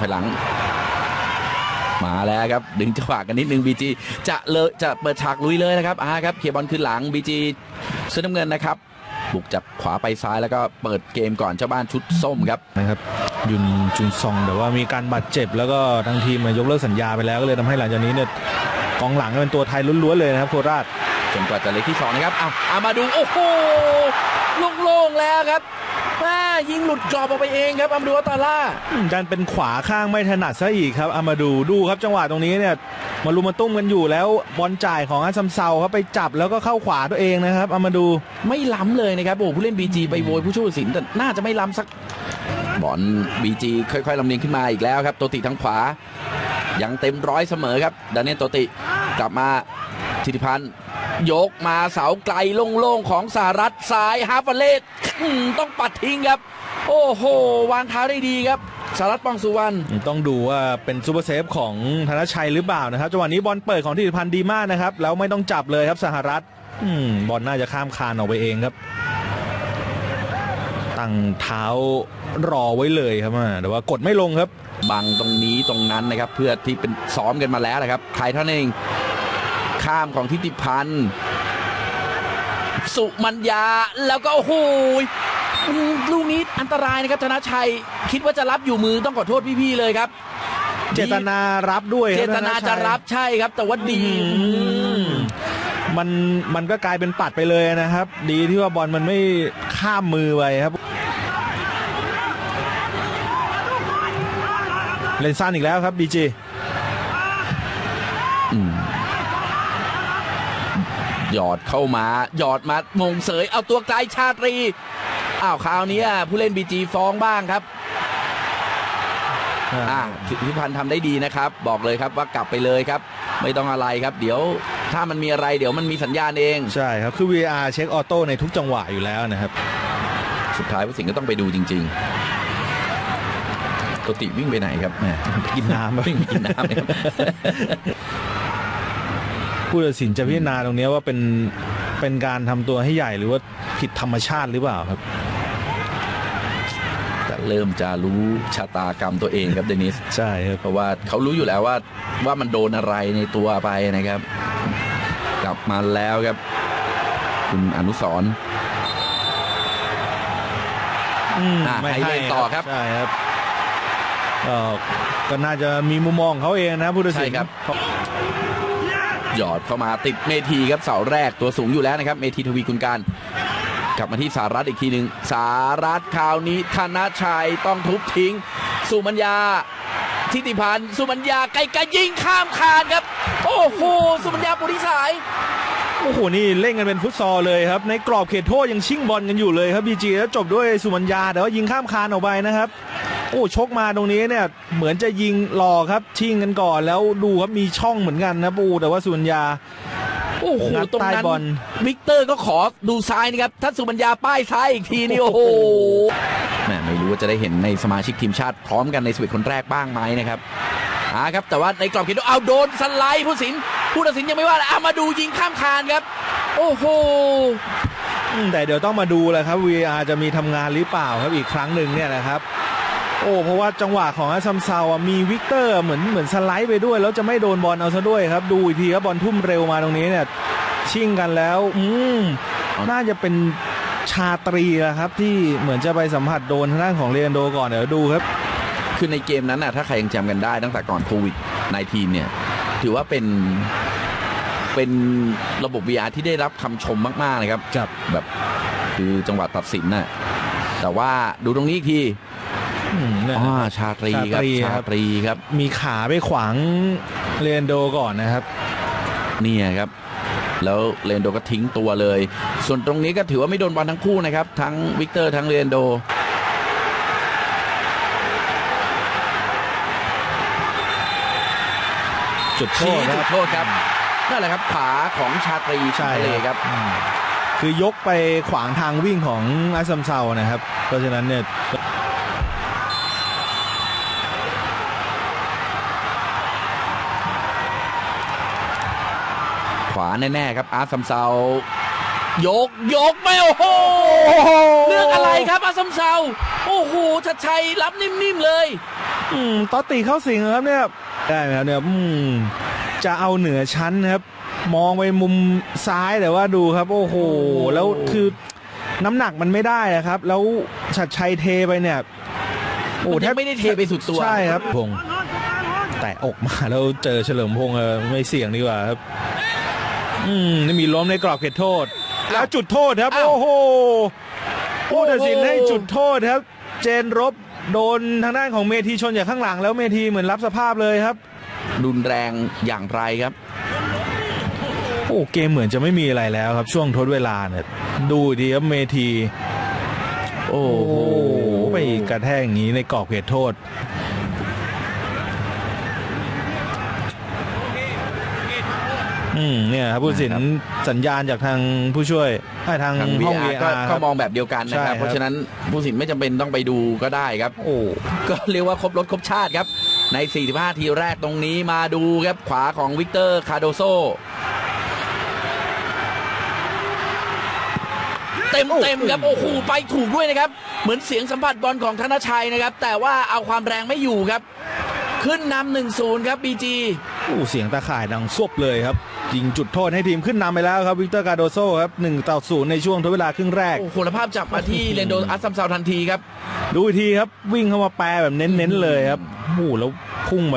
สัญญาณนับถอยหลัง มาแล้วครับ ดึงจังหวะกันนิดนึงบีจีจะเลยจะเปิดฉากลุยเลยนะครับอาครับเคลียร์บอลขึ้นหลังบีจีเสื้อน้ำเงินนะครับบุกจากขวาไปซ้ายแล้วก็เปิดเกมก่อนเจ้าบ้านชุดส้มครับนะครับยุนจุนซองแต่ว่ามีการบาดเจ็บ แล้วก็ทางทีมมายกเลิกสัญญาไปแล้วก็เลยทำให้หลังจากนี้เนี่ยกองหลังเป็นตัวไทยล้วนๆเลยนะครับโคราชจนกว่าจะเล็กที่สองนะครับเอาเอามาดูโอ้โหโล่งๆแล้วครับ แม่ยิงหลุดกรอบออกไปเองครับอามาดูอัตตาล่าอืมดันเป็นขวาข้างไม่ถนัดซะอีกครับเอามาดูดูครับจังหวะตรงนี้เนี่ยมารุมมาตุ้มกันอยู่แล้วบอลจ่ายของอัสซัมเซาครับไปจับแล้วก็เข้าขวาตัวเองนะครับเอามาดูไม่ล้ำเลยนะครับโอ้โหผู้เล่นบีจีไปโวยผู้ช่วยผู้ตัดสินแต่น่าจะไม่ล้ำสักบอลบีจีค่อยๆลำเลียงขึ้นมาอีกแล้วครับโตติทางขวา ยังเต็มร้อยเสมอครับดานเนียลโตติกลับมาธิติพันธ์ ยกมาเสาไกลโล่งๆของสหรัฐซ้ายฮาฟาเลตอืมต้องปัดทิ้งครับ โอ้โห วางเท้าได้ดีครับสหรัฐป้องสุวรรณต้องดูว่าเป็นซูเปอร์เซฟของธนชัยหรือเปล่านะครับจังหวะนี้บอลเปิดของธิติพันธ์ดีมากนะครับ แล้วไม่ต้องจับเลยครับสหรัฐอืมบอลน่าจะข้ามคานออกไปเองครับ ตั้งเท้ารอไว้เลยครับอ่าแต่ว่ากดไม่ลงครับ บังตรงนี้ตรงนั้นนะครับ เพื่อที่เป็นซ้อมกันมาแล้วนะครับใครเท่านั้นเอง ข้ามของทิติพันธ์สุมัญญาแล้วก็โอ้โหอืมลูกนี้อันตรายนะครับธนชัย คิดว่าจะรับอยู่มือต้องขอโทษพี่ๆเลยครับ เจตนารับด้วยคเจรับตนาธชัยจะรับใช่ครับ แต่ว่าดีอืมมันมันก็กลายเป็นปัดไปเลยนะครับ ดีที่ว่าบอลมันไม่ข้ามมือไปครับ เล่นสั้นอีกแล้วครับบีจี หยอดเข้ามาหยอดมามงเสยเอาตัวไกลชาตรีอ้าวคราวนี้ผู้เล่นบีจีฟ้องบ้างครับอ่าธิธิพันธ์ทำได้ดีนะครับ บอกเลยครับว่ากลับไปเลยครับ ไม่ต้องอะไรครับ เดี๋ยวถ้ามันมีอะไรเดี๋ยวมันมีสัญญาณเอง ใช่ครับ คือ VR เช็คออโต้ในทุกจังหวะอยู่แล้วนะครับ สุดท้ายผู้สิงห์ก็ต้องไปดูจริง ๆ ตัวติวิ่งไปไหนครับแหมกินน้ำวิ่งไปกินน้ำเนี่ยครับ ผู้ตัดสินจะพิจารณาตรงนี้ว่าเป็นเป็นการทำตัวให้ใหญ่หรือว่าผิดธรรมชาติหรือเปล่าครับแต่เริ่มจะรู้ชะตากรรมตัวเองครับเดนิสใช่ครับเพราะว่าเขารู้อยู่แล้วว่าว่ามันโดนอะไรในตัวไปนะครับ กลับมาแล้วครับ คุณอนุสรณ์อืมอะให้เล่นต่อครับใช่ครับก็ก็น่าจะมีมุมมองของเขาเองนะผู้ตัดสินใช่ครับ หยอดเข้ามาติดเมทีครับเสาแรกตัวสูงอยู่แล้วนะครับ เมทีทวีคุณการกลับมาที่สารัฐอีกทีหนึ่งสารัฐคราวนี้ธนชัยต้องทุบทิ้ง สุมัญญาทิติพันธ์สุมัญญาไกลกยิงข้ามคานครับ โอ้โหสุมัญญาปุริสายโอ้โหนี่เล่นกันเป็นฟุตซอลเลยครับ ในกรอบเขตโทษยังชิงบอลกันอยู่เลยครับบีจีแล้วจบด้วยสุมัญญาแต่ว่ายิงข้ามคานออกไปนะครับ โอ้ชกมาตรงนี้เนี่ยเหมือนจะยิงหลอกครับ ชิงกันก่อนแล้วดูครับมีช่องเหมือนกันนะปูแต่ว่าสุมัญญาโอ้โหงัดตรงใต้นั้นบอลวิกเตอร์ก็ขอดูซ้ายนะครับถ้าสุมัญญาป้ายซ้ายอีกทีนี่โอ้โหแหมไม่รู้ว่าจะได้เห็นในสมาชิกทีมชาติพร้อมกันในสวิตคนแรกบ้างไหมนะครับอ่าครับแต่ว่าในกรอบเขตโทษเอาโดนสไลด์ผู้สินผู้ตัดสินยังไม่ว่าเอามาดูยิงข้ามคานครับ โอ้โหอืมแต่เดี๋ยวต้องมาดูแหละครับ VR จะมีทำงานหรือเปล่าครับอีกครั้งหนึ่งเนี่ยนะครับ โอ้เพราะว่าจังหวะของอาซัมเซาอะมีวิกเตอร์เหมือนเหมือนสไลด์ไปด้วย แล้วจะไม่โดนบอลเอาซะด้วยครับ ดูอีกทีครับบอลทุ่มเร็วมาตรงนี้เนี่ยชิ่งกันแล้ว อืมน่าจะเป็นชาตรีนะครับที่เหมือนจะไปสัมผัสโดนทางด้านของเรนโดก่อนเดี๋ยวดูครับ คือในเกมนั้นน่ะถ้าใครยังจำกันได้ตั้งแต่ก่อนโควิด -19 เนี่ย ถือว่าเป็นเป็นระบบ VR ที่ได้รับคำชมมาก ๆ นะครับครับแบบคือจังหวะตัดสินน่ะแต่ว่าดูตรงนี้อีกที อืมเนี่ยอ๋อชาตรีครับชาตรีชาครับตรีครับ มีขาไปขวางเรนโดก่อนนะครับเนี่ยครับ แล้วเรนโดก็ทิ้งตัวเลย ส่วนตรงนี้ก็ถือว่าไม่โดนบอลทั้งคู่นะครับ ทั้งวิกเตอร์ทั้งเรนโดจุดโทชี้ษคจุรัดบโทษครับนั่นแหละครับขาของชาตรีใช่ทะเลครับอืมคือยกไปขวางทางวิ่งของอาซัมเซานะครับ เพราะฉะนั้นเนี่ยาแน่ๆครับอาร์ซัมเซายกยกไม่โอ้โหเรื่องอะไรครับอาซัมเซาโโอ้โหชัดชัยรับนิ่มๆเลยอืมตอตติเข้าสิงครับเนี่ยได้ไหมครับเนี่ยอืมจะเอาเหนือชั้นครับ มองไปมุมซ้ายแต่ว่าดูครับ โอ้โห แล้วคือน้ำหนักมันไม่ได้อะครับ แล้วชัดชัยเทไปเนี่ยโอ้มันแทยับงไม่ได้เทไปสุดตัวใช่ครับพงษ์แต่อกมาแล้วเจอเฉลิมพงษ์เออไม่เสี่ยงดีกว่าครับ อืมนี่มีล้มในกรอบเขตโทษ แล้วจุดโทษครับอ้าวโอ้โหผู้ตัดสินโอ้โหให้จุดโทษครับ เจนรบโดนทางด้านของเมทีชนจากข้างหลัง แล้วเมทีเหมือนรับสภาพเลยครับ รุนแรงอย่างไรครับ โอ้เกมเหมือนจะไม่มีอะไรแล้วครับ ช่วงทดเวลาเนี่ยดูดีครับเมที โอ้โอ้โหโหไปกระแทกอย่างนี้ในกรอบเขตโทษ อืมเนี่ยครับผู้ตัดสินสัญญาณจากทางผู้ช่วยให้ทางทางห้อง VR ก็ VR คก็รับมองแบบเดียวกันนะคใช่ครัรับบเพราะฉะนั้นผู้สินไม่จำเป็นต้องไปดูก็ได้ครับ โอ้ ก็เรียกว่าครบรถครบชาติครับ ใน 45 ทีแรกตรงนี้มาดูครับ ขวาของวิกเตอร์คาโดโซ เต็มเต็มๆครับ โอ้โห ไปถูกด้วยนะครับ เหมือนเสียงสัมผัสบอลของธนชัยนะครับ แต่ว่าเอาความแรงไม่อยู่ครับ ขึ้นนำหนึ่งศูนย์ครับบีจีโอ้เสียงตาข่ายดังซบเลยครับยิงจุดโทษให้ทีมขึ้นนำไปแล้วครับวิกเตอร์กาโดโซครับหนึ่งต่อศูนย์ในช่วงทดเวลาครึ่งแรกโอ้โหคุณภาพจับมาที่เรนโดอัสซัมซาวทันทีครับดูอีกทีครับวิ่งเข้ามาแปรแบบเน้นๆเลยครับโอ้โหแล้วพุ่งไป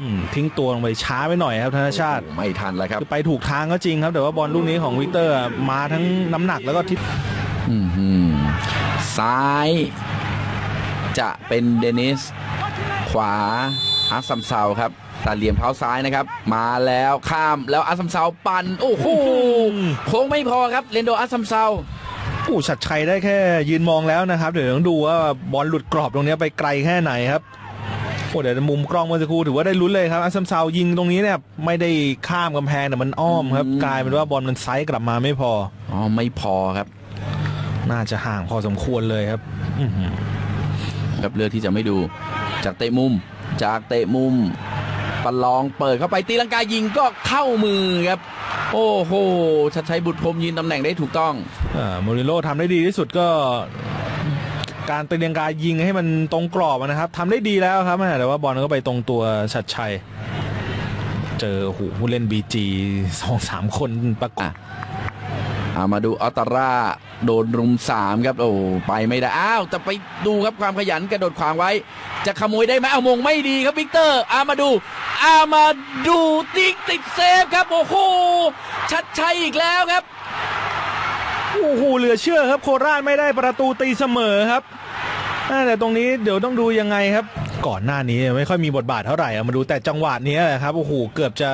อืมทิ้งตัวลงไปช้าไปหน่อยครับธนชาติโอ้โหไม่ทันแล้วครับคือไปถูกทางก็จริงครับ แต่ว่าบอลลูกนี้ของวิกเตอร์มาทั้งน้ำหนักแล้วก็ทิศอื้อหือซ้าย จะเป็นเดนิส ขวา อาซัมเซาครับตัดเหลี่ยมเท้าซ้ายนะครับ มาแล้วข้ามแล้วอาซัมเซาปั่นโอ้โหโค้งไม่พอครับเรนโดอาซัมเซาผู้ชัดชัยได้แค่ยืนมองแล้วนะครับ เดี๋ยวต้องดูว่าบอลหลุดกรอบตรงนี้ไปไกลแค่ไหนครับโอ้เดี๋ยวมุมกล้องเมื่อสักครู่ถือว่าได้ลุ้นเลยครับอาซัมเซายิงตรงนี้เนี่ยไม่ได้ข้ามกำแพงแต่มันอ้อมครับกลายเป็นว่าบอลมันไซส์กลับมาไม่พออ๋อไม่พอครับ น่าจะห่างพอสมควรเลยครับอื้อหือครับเลือกที่จะไม่ดูจากเตะมุม จากเตะมุมประลองเปิดเข้าไปตีลังกายิงก็เข้ามือครับ โอ้โหชัดชัยบุตรพรมยืนตำแหน่งได้ถูกต้องอ่าโมริโลทำได้ดีที่สุดก็การตีลังกายิงให้มันตรงกรอบนะครับทำได้ดีแล้วครับแต่ว่าบอลก็ไปตรงตัวชัดชัย เจอหูผู้เล่นบีจีสองสามคนประกบ เอามาดูออตตาร่าโดนรุมสามครับโอ้ไปไม่ได้อ้าวจะไปดูครับความขยันกระโดดขวางไว้ จะขโมยได้ไหมเอามงไม่ดีครับวิกเตอร์อามาดู อามาดูติ๊กติดเซฟครับโอ้โหชัดชัยอีกแล้วครับโอ้โหเหลือเชื่อครับโคราชไม่ได้ประตูตีเสมอครับแต่ตรงนี้เดี๋ยวต้องดูยังไงครับ ก่อนหน้านี้ไม่ค่อยมีบทบาทเท่าไหร่มาดูแต่จังหวะนี้แหละครับโอ้โหเกือบจะ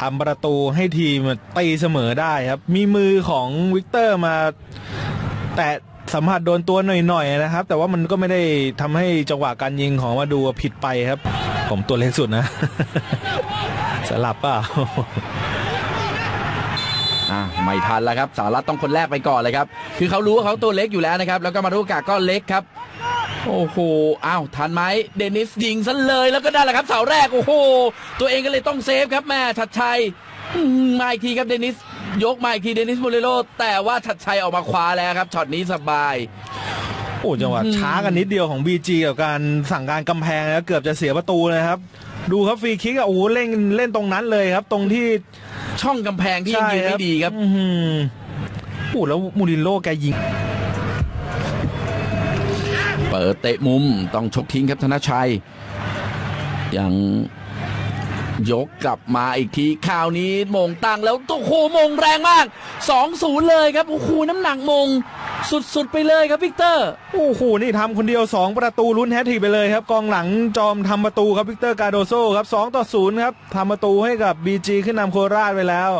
ทำประตูให้ทีมตีเสมอได้ครับ มีมือของวิกเตอร์มา แต่สัมผัสโดนตัวหน่อยๆนะครับ แต่ว่ามันก็ไม่ได้ทำให้จังหวะการยิงของมาดูผิดไปครับ ผมตัวเล็กสุดนะ สลับเปล่าอะไม่ทันแล้วครับสารัตต้องคนแรกไปก่อนเลยครับ คือเขารู้ว่าเขาตัวเล็กอยู่แล้วนะครับ แล้วก็มารุกาก็เล็กครับ โอ้โห อ้าว ทันไหม เดนิสยิงซะเลยแล้วก็ได้แหละครับเสาแรก โอ้โห ตัวเองก็เลยต้องเซฟครับแม่ชัดชัยอืมมาอีกทีครับเดนิส ยกมาอีกทีเดนิสโมเรโลแต่ว่าชัดชัยออกมาคว้าแล้วครับช็อตนี้สบาย โอ้จังหวะช้ากันนิดเดียวของ BG กับการสั่งการกำแพงนะเกือบจะเสียประตูเลยครับ ดูครับฟรีคิกอะโอ้โหเล่นเล่นตรงนั้นเลยครับ ตรงที่ช่องกำแพงที่ยังยืนไม่ดีครับอื้อหือโอ้แล้วมูรินโลแกยิงเปิดเตะมุมต้องชกทิ้งครับธนชัย ยังยกกลับมาอีกทีคราวนี้มงตั้งแล้วโอ้โหมงแรงมาก 2-0 เลยครับโอ้โหน้ำหนักมง สุดๆ ไปเลยครับวิกเตอร์โอ้โหนี่ทำคนเดียว 2 ประตูลุ้นแฮตทริกไปเลยครับ กองหลังจอมทำประตูครับวิกเตอร์กาโดโซครับ2ต่อ0ครับทำประตูให้กับ BG ขึ้นนำโคราชไปแล้ว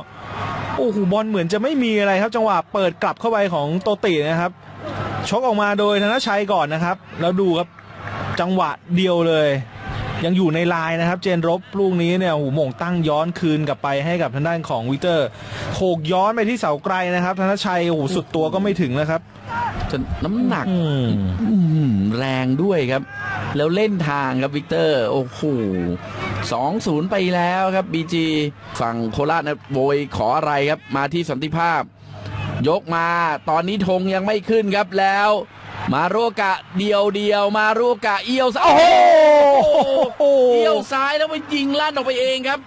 โอ้โหบอลเหมือนจะไม่มีอะไรครับ จังหวะเปิดกลับเข้าไปของโตตินะครับ ชกออกมาโดยธนชัยก่อนนะครับ แล้วดูครับจังหวะเดียวเลย ยังอยู่ในลายนะครับ เจนรบลูกนี้เนี่ยโอ้โหโมงตั้งย้อนคืนกลับไปให้กับทางด้านของวิกเตอร์โขกย้อนไปที่เสาไกลนะครับธนชัยโอ้โหสุดตัวก็ไม่ถึงนะครับจนน้ำหนักอืมอื้อหือแรงด้วยครับ แล้วเล่นทางครับวิกเตอร์โอ้โหสองศูนย์ไปแล้วครับบีจีฝั่งโคราชนะโวยขออะไรครับ มาที่สันติภาพ ยกมา ตอนนี้ธงยังไม่ขึ้นครับแล้ว มาโรกะเดียวเดียว มาโรกะเอี้ยวซ้ายโอ้โหโอ้โหเอี้ยวซ้ายแล้วไปยิงลั่นออกไปเองครับ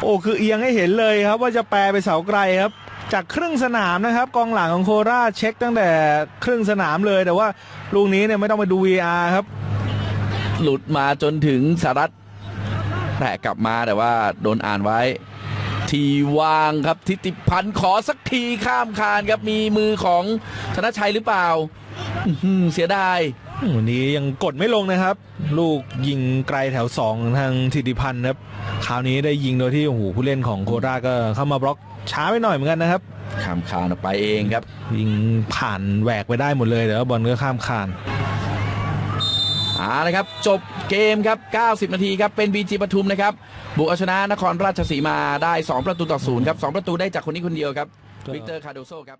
โอ้คือเอียงให้เห็นเลยครับ ว่าจะแปรไปเสาไกลครับ จากครึ่งสนามนะครับ กองหลังของโคราชเช็คตั้งแต่ครึ่งสนามเลยแต่ว่าลูกนี้เนี่ยไม่ต้องไปดู VR ครับ หลุดมาจนถึงสารัตแตะกลับมาแต่ว่าโดนอ่านไว้ ทีวางครับทิติพันธ์ขอสักทีข้ามคานครับมีมือของธนชัยหรือเปล่าอื้อหือเสียดายวันนี้ยังกดไม่ลงนะครับ ลูกยิงไกลแถวสองทางธิติพันธ์ครับคราวนี้ได้ยิงโดยที่โอ้โหผู้เล่นของโคราชก็เข้ามาบล็อกช้าไปหน่อยเหมือนกันนะครับ ข้ามคานออกไปเองครับยิงผ่านแหวกไปได้หมดเลยแต่ว่าบอลก็ข้ามคาน เอาละครับ จบเกมครับ 90 นาทีครับ เป็นบีจีปทุมนะครับ บุกเอาชนะนครราชสีมาได้ 2 ประตูต่อศูนย์ครับ 2 ประตูได้จากคนนี้คนเดียวครับ วิกเตอร์คาโดโซครับ